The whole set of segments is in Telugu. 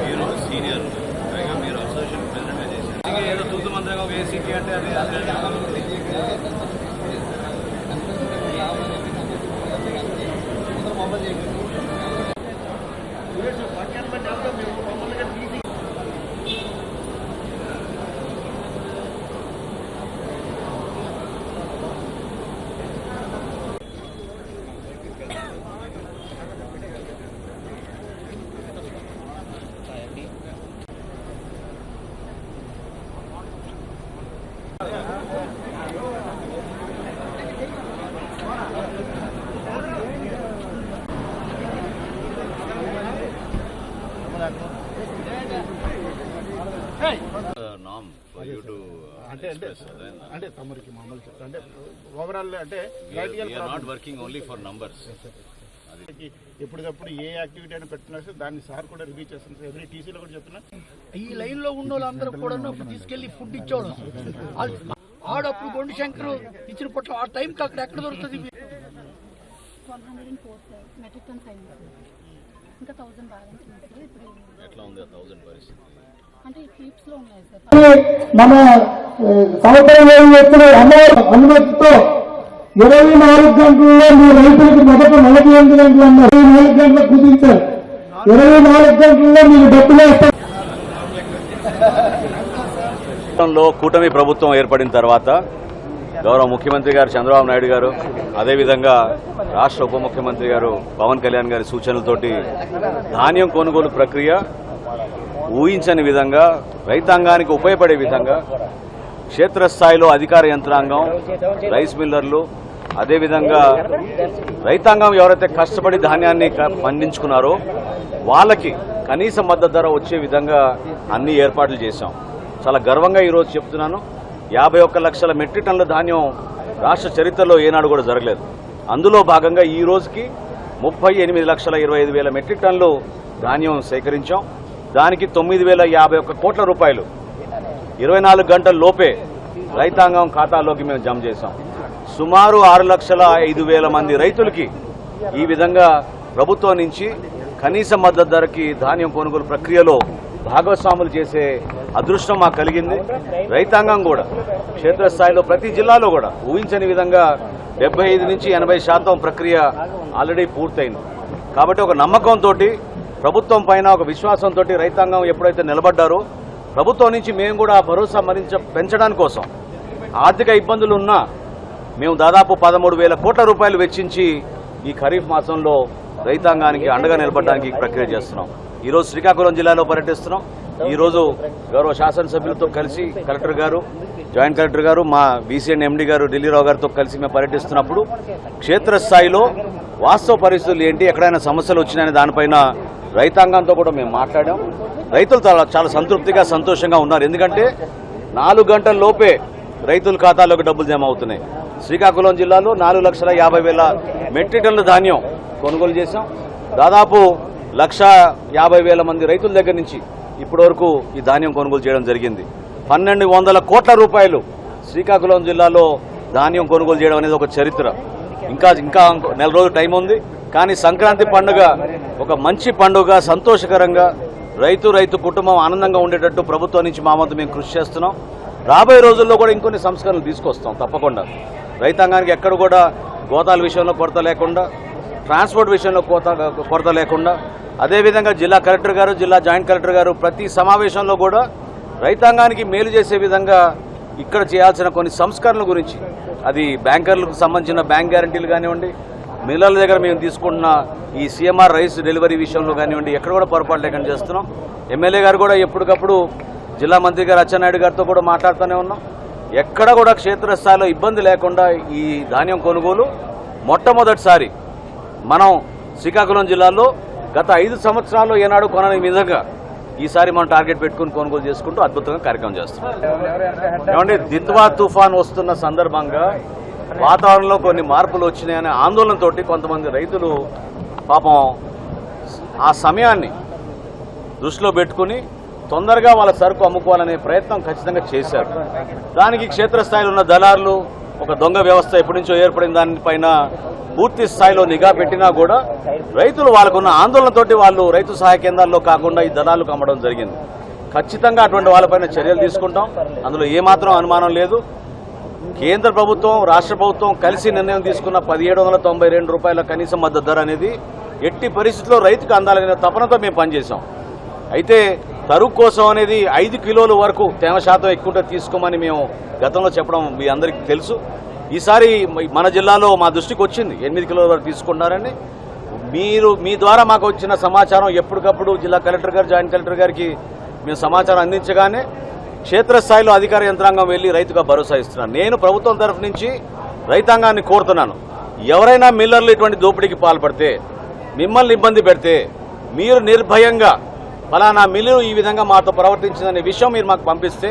మీరు సీనియర్ పైగా మీరు అసోసియేషన్ ప్రెసిడెంట్ చేశారు ఏదో తులసిమంతగా ఒక ఏసీటీ అంటే అది నామ్ ఫర్ యూ టు అంటే అంటే అంటే తమరికి మామూలు చెప్తా. అంటే ఓవరాల్ అంటే not working only for numbers ఎప్పటికప్పుడు ఏ యాక్టివిటీ అయినా పెట్టినా సరే దాన్ని సార్ కూడా రివ్యూ చేస్తున్నారు ఎవ్రీ టీసీలో కూడా చెప్తున్నా. ఈ లైన్లో ఉన్న వాళ్ళందరూ కూడా తీసుకెళ్ళి ఫుడ్ ఇచ్చేవాడు ఆడప్పుడు గొండు శంకర్ ఇచ్చిన పొట్ల ఆ టైంకి అక్కడ ఎక్కడ దొరుకుతుంది? ఇంకా థౌసండ్ బ్యాలెన్స్ ఉంది సార్ ఇప్పుడు ఎట్లా ఉంది ఆ థౌజండ్ పరిస్థితి? అంటే క్లిప్స్లో ఉన్నాయి సార్. మన సంవత్సరం అమ్మవారి అనుమతితో ఇరవై నాలుగు గంటల్లో మీ రైతులకు మొదట నలభై ఎనిమిది గంటలు అన్నారు. ఇరవై నాలుగు గంటలకు కుదించారు. ఇరవై నాలుగు గంటల్లో మీకు డబ్బులు వేస్తారు. రాష్ట్రంలో కూటమి ప్రభుత్వం ఏర్పడిన తర్వాత గౌరవ ముఖ్యమంత్రి గారు చంద్రబాబు నాయుడు గారు అదేవిధంగా రాష్ట్ర ఉప ముఖ్యమంత్రి గారు పవన్ కళ్యాణ్ గారి సూచనలతోటి ధాన్యం కొనుగోలు ప్రక్రియ ఊహించని విధంగా రైతాంగానికి ఉపయోగపడే విధంగా క్షేత్రస్థాయిలో అధికార యంత్రాంగం రైస్ మిల్లర్లు అదేవిధంగా రైతాంగం ఎవరైతే కష్టపడి ధాన్యాన్ని పండించుకున్నారో వాళ్ళకి కనీస మద్దతు ధర వచ్చే విధంగా అన్ని ఏర్పాట్లు చేశాం. చాలా గర్వంగా ఈరోజు చెప్తున్నాను. యాభై ఒక్క లక్షల మెట్రిక్ టన్నుల ధాన్యం రాష్ట్ర చరిత్రలో ఏనాడు కూడా జరగలేదు. అందులో భాగంగా ఈ రోజుకి ముప్పై ఎనిమిది లక్షల ఇరవై ఐదు వేల మెట్రిక్ టన్నులు ధాన్యం సేకరించాం. దానికి తొమ్మిది వేల యాభై ఒక్క కోట్ల రూపాయలు. ఇరవై నాలుగు గంటల లోపే రైతాంగం ఖాతాలోకి మేము జమ చేశాం. సుమారు ఆరు లక్షల ఐదు వేల మంది రైతులకి ఈ విధంగా ప్రభుత్వం నుంచి కనీస మద్దతు ధరకి ధాన్యం కొనుగోలు ప్రక్రియలో భాగస్వాములు చేసే అదృష్టం మాకు కలిగింది. రైతాంగం కూడా క్షేత్రస్థాయిలో ప్రతి జిల్లాలో కూడా ఊహించని విధంగా డెబ్బై ఐదు నుంచి ఎనభై శాతం ప్రక్రియ ఆల్రెడీ పూర్తయింది. కాబట్టి ఒక నమ్మకంతో ప్రభుత్వం పైన ఒక విశ్వాసంతో రైతాంగం ఎప్పుడైతే నిలబడ్డారో ప్రభుత్వం నుంచి మేము కూడా ఆ భరోసా మరించ పెంచడానికి కోసం ఆర్థిక ఇబ్బందులు ఉన్నా మేము దాదాపు పదమూడు వేల కోట్ల రూపాయలు వెచ్చించి ఈ ఖరీఫ్ మాసంలో రైతాంగానికి అండగా నిలబడడానికి ప్రక్రియ చేస్తున్నాం. ఈరోజు శ్రీకాకుళం జిల్లాలో పర్యటిస్తున్నాం. ఈరోజు గౌరవ శాసనసభ్యులతో కలిసి కలెక్టర్ గారు జాయింట్ కలెక్టర్ గారు మా బీసీఎన్ ఎండి గారు ఢిల్లీరావు గారితో కలిసి మేము పర్యటిస్తున్నప్పుడు క్షేత్రస్థాయిలో వాస్తవ పరిస్థితులు ఏంటి ఎక్కడైనా సమస్యలు వచ్చినాయనే దానిపైన రైతాంగంతో కూడా మేము మాట్లాడాం. రైతులు చాలా చాలా సంతృప్తిగా సంతోషంగా ఉన్నారు. ఎందుకంటే నాలుగు గంటల లోపే రైతుల ఖాతాలోకి డబ్బులు జమ అవుతున్నాయి. శ్రీకాకుళం జిల్లాలో నాలుగు లక్షల యాభై వేల మెట్రిక్ టన్నుల ధాన్యం కొనుగోలు చేశాం. దాదాపు లక్ష యాభై వేల మంది రైతుల దగ్గర నుంచి ఇప్పటివరకు ఈ ధాన్యం కొనుగోలు చేయడం జరిగింది. పన్నెండు వందల కోట్ల రూపాయలు శ్రీకాకుళం జిల్లాలో ధాన్యం కొనుగోలు చేయడం అనేది ఒక చరిత్ర. ఇంకా ఇంకా నెల రోజులు టైం ఉంది. కానీ సంక్రాంతి పండుగ ఒక మంచి పండుగ సంతోషకరంగా రైతు రైతు కుటుంబం ఆనందంగా ఉండేటట్టు ప్రభుత్వం నుంచి మా వంతు మేము కృషి చేస్తున్నాం. రాబోయే రోజుల్లో కూడా ఇంకొన్ని సంస్కరణలు తీసుకొస్తాం తప్పకుండా. రైతాంగానికి ఎక్కడ కూడా గోతాల విషయంలో కొరత లేకుండా ట్రాన్స్పోర్ట్ విషయంలో కోత కొరత లేకుండా అదేవిధంగా జిల్లా కలెక్టర్ గారు జిల్లా జాయింట్ కలెక్టర్ గారు ప్రతి సమావేశంలో కూడా రైతాంగానికి మేలు చేసే విధంగా ఇక్కడ చేయాల్సిన కొన్ని సంస్కరణల గురించి అది బ్యాంకర్లకు సంబంధించిన బ్యాంక్ గ్యారంటీలు కానివ్వండి మిల్లర్ల దగ్గర మేము తీసుకుంటున్న ఈ సీఎంఆర్ రైస్ డెలివరీ విషయంలో కానివ్వండి ఎక్కడ కూడా పొరపాటు లేకుండా చేస్తున్నాం. ఎమ్మెల్యే గారు కూడా ఎప్పటికప్పుడు జిల్లా మంత్రి గారు అచ్చెన్నాయుడు గారితో కూడా మాట్లాడుతూనే ఉన్నాం. ఎక్కడ కూడా క్షేత్రస్థాయిలో ఇబ్బంది లేకుండా ఈ ధాన్యం కొనుగోలు మొట్టమొదటిసారి మనం శ్రీకాకుళం జిల్లాలో గత ఐదు సంవత్సరాల్లో ఏనాడు కొనని విధంగా ఈసారి మనం టార్గెట్ పెట్టుకుని కొనుగోలు చేసుకుంటూ అద్భుతంగా కార్యక్రమం చేస్తున్నాం ఏమంటే దిత్వా తుఫాన్ వస్తున్న సందర్భంగా వాతావరణంలో కొన్ని మార్పులు వచ్చినాయనే ఆందోళనతో కొంతమంది రైతులు పాపం ఆ సమయాన్ని దృష్టిలో పెట్టుకుని తొందరగా వాళ్ళ సరుకు అమ్ముకోవాలనే ప్రయత్నం ఖచ్చితంగా చేశారు. దానికి క్షేత్రస్థాయిలో ఉన్న దళారులు ఒక దొంగ వ్యవస్థ ఎప్పటి నుంచో ఏర్పడిన దానిపైన పూర్తి స్థాయిలో నిఘా పెట్టినా కూడా రైతులు వాళ్ళకున్న ఆందోళనతోటి వాళ్ళు రైతు సహాయ కేంద్రాల్లో కాకుండా ఈ దళాలు అమ్మడం జరిగింది. ఖచ్చితంగా అటువంటి వాళ్ళపైన చర్యలు తీసుకుంటాం. అందులో ఏమాత్రం అనుమానం లేదు. కేంద్ర ప్రభుత్వం రాష్ట్ర ప్రభుత్వం కలిసి నిర్ణయం తీసుకున్న పదిహేడు వందల తొంభై రెండు రూపాయల కనీస మద్దతు ధర అనేది ఎట్టి పరిస్థితుల్లో రైతుకు అందాలనే తపనతో మేము పనిచేసాం అయితే సరుకు కోసం అనేది ఐదు కిలోల వరకు తేమ శాతం ఎక్కువ తీసుకోమని మేము గతంలో చెప్పడం మీ అందరికీ తెలుసు. ఈసారి మన జిల్లాలో మా దృష్టికి వచ్చింది. ఎనిమిది కిలోల వరకు తీసుకున్నారని మీరు మీ ద్వారా మాకు వచ్చిన సమాచారం ఎప్పటికప్పుడు జిల్లా కలెక్టర్ గారు జాయింట్ కలెక్టర్ గారికి మేము సమాచారం అందించగానే క్షేత్రస్థాయిలో అధికార యంత్రాంగం వెళ్ళి రైతుగా భరోసా ఇస్తున్నాను. నేను ప్రభుత్వం తరఫు నుంచి రైతాంగాన్ని కోరుతున్నాను. ఎవరైనా మిల్లర్లు ఇటువంటి దోపిడీకి పాల్పడితే మిమ్మల్ని ఇబ్బంది పెడితే మీరు నిర్భయంగా ఫలానా మిల్లు ఈ విధంగా మాతో ప్రవర్తించిందనే విషయం మీరు మాకు పంపిస్తే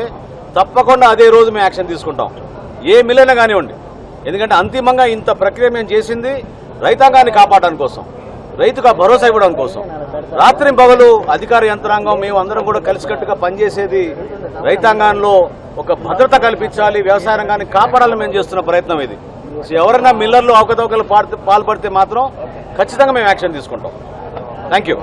తప్పకుండా అదే రోజు మేము యాక్షన్ తీసుకుంటాం. ఏ మిల్లైనా కానివ్వండి. ఎందుకంటే అంతిమంగా ఇంత ప్రక్రియ మేము చేసింది రైతాంగాన్ని కాపాడడం కోసం రైతుగా భరోసా ఇవ్వడం కోసం. రాత్రి పగలు అధికార యంత్రాంగం మేము అందరం కూడా కలిసికట్టుగా పనిచేసేది రైతాంగంలో ఒక భద్రత కల్పించాలి వ్యవసాయ రంగాన్ని కాపాడాలని మేము చేస్తున్న ప్రయత్నం ఇది. సో ఎవరైనా మిల్లర్లు అవకతవకలు పాల్పడితే మాత్రం ఖచ్చితంగా మేము యాక్షన్ తీసుకుంటాం. Thank you.